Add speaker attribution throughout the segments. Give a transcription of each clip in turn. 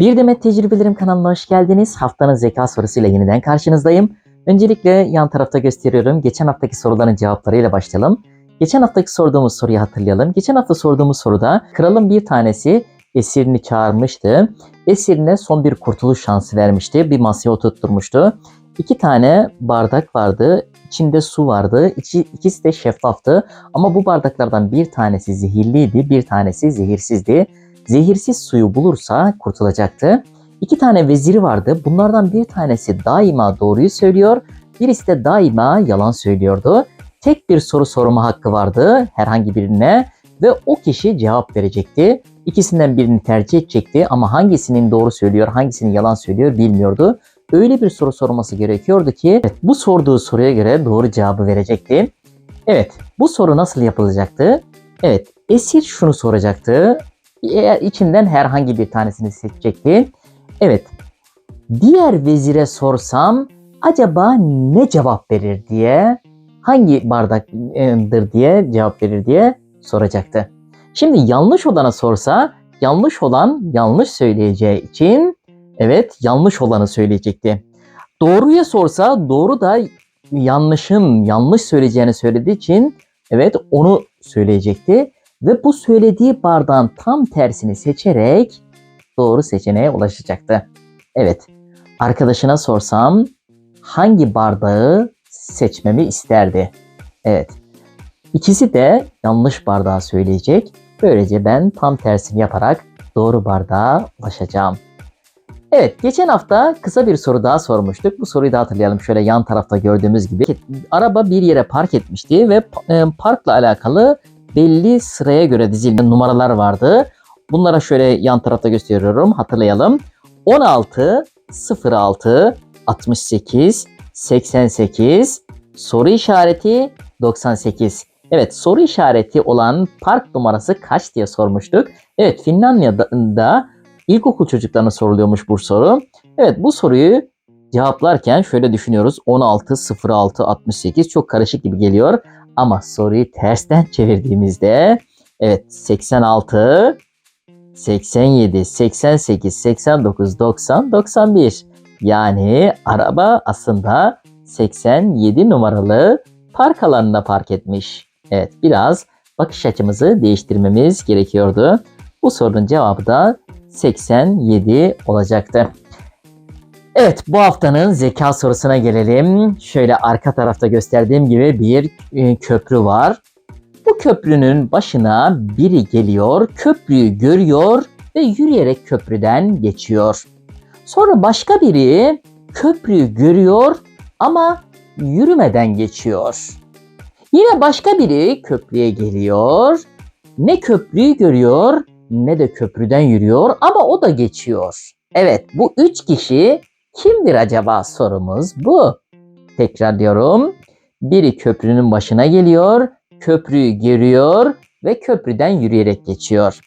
Speaker 1: Bir Demet Tecrübelerim kanalına hoş geldiniz. Haftanın zeka sorusuyla yeniden karşınızdayım. Öncelikle yan tarafta gösteriyorum. Geçen haftaki soruların cevaplarıyla başlayalım. Geçen haftaki sorduğumuz soruyu hatırlayalım. Geçen hafta sorduğumuz soruda kralın bir tanesi esirini çağırmıştı. Esirine son bir kurtuluş şansı vermişti. Bir masaya oturtturmuştu. İki tane bardak vardı. İçinde su vardı. İki, ikisi de şeffaftı. Ama bu bardaklardan bir tanesi zehirliydi, bir tanesi zehirsizdi. Zehirsiz suyu bulursa kurtulacaktı. İki tane veziri vardı. Bunlardan bir tanesi daima doğruyu söylüyor, birisi de daima yalan söylüyordu. Tek bir soru sorma hakkı vardı herhangi birine ve o kişi cevap verecekti. İkisinden birini tercih edecekti ama hangisinin doğru söylüyor, hangisinin yalan söylüyor bilmiyordu. Öyle bir soru sorması gerekiyordu ki bu sorduğu soruya göre doğru cevabı verecekti. Evet, bu soru nasıl yapılacaktı? Evet, esir şunu soracaktı. Eğer içinden herhangi bir tanesini seçecekti. Evet, diğer vezire sorsam acaba ne cevap verir diye, hangi bardakdır diye cevap verir diye soracaktı. Şimdi yanlış olana sorsa, yanlış olan yanlış söyleyeceği için evet yanlış olanı söyleyecekti. Doğruya sorsa doğru da yanlışın yanlış söyleyeceğini söylediği için evet onu söyleyecekti ve bu söylediği bardağın tam tersini seçerek doğru seçeneğe ulaşacaktı. Evet, arkadaşına sorsam hangi bardağı seçmemi isterdi? Evet, ikisi de yanlış bardağı söyleyecek. Böylece ben tam tersini yaparak doğru bardağa ulaşacağım. Evet, geçen hafta kısa bir soru daha sormuştuk. Bu soruyu da hatırlayalım. Şöyle yan tarafta gördüğümüz gibi. Araba bir yere park etmişti ve e, parkla alakalı belli sıraya göre dizilmiş numaralar vardı. Bunlara şöyle yan tarafta gösteriyorum. Hatırlayalım. 16, 06, 68, 88, soru işareti 98. Evet soru işareti olan park numarası kaç diye sormuştuk. Evet Finlandiya'da ilkokul çocuklarına soruluyormuş bu soru. Evet bu soruyu cevaplarken şöyle düşünüyoruz. 16, 06, 68 çok karışık gibi geliyor. Ama soruyu tersten çevirdiğimizde evet 86, 87, 88, 89, 90, 91. Yani araba aslında 87 numaralı park alanına park etmiş. Evet biraz bakış açımızı değiştirmemiz gerekiyordu. Bu sorunun cevabı da 87 olacaktı. Evet bu haftanın zeka sorusuna gelelim. Şöyle arka tarafta gösterdiğim gibi bir e, köprü var. Bu köprünün başına biri geliyor, köprüyü görüyor ve yürüyerek köprüden geçiyor. Sonra başka biri köprüyü görüyor ama yürümeden geçiyor. Yine başka biri köprüye geliyor. Ne köprüyü görüyor ne de köprüden yürüyor ama o da geçiyor. Evet bu üç kişi kimdir acaba sorumuz bu. Tekrar diyorum. Biri köprünün başına geliyor, köprüyü görüyor ve köprüden yürüyerek geçiyor.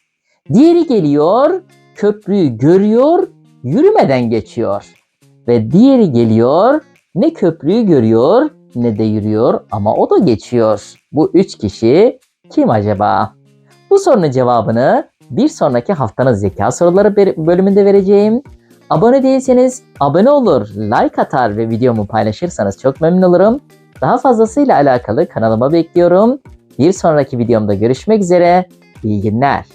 Speaker 1: Diğeri geliyor, köprüyü görüyor, yürümeden geçiyor. Ve diğeri geliyor, ne köprüyü görüyor ne de yürüyor ama o da geçiyor. Bu üç kişi kim acaba? Bu sorunun cevabını bir sonraki haftanın zeka soruları bölümünde vereceğim. Abone değilseniz abone olur, like atar ve videomu paylaşırsanız çok memnun olurum. Daha fazlasıyla alakalı kanalıma bekliyorum. Bir sonraki videomda görüşmek üzere. İyi günler.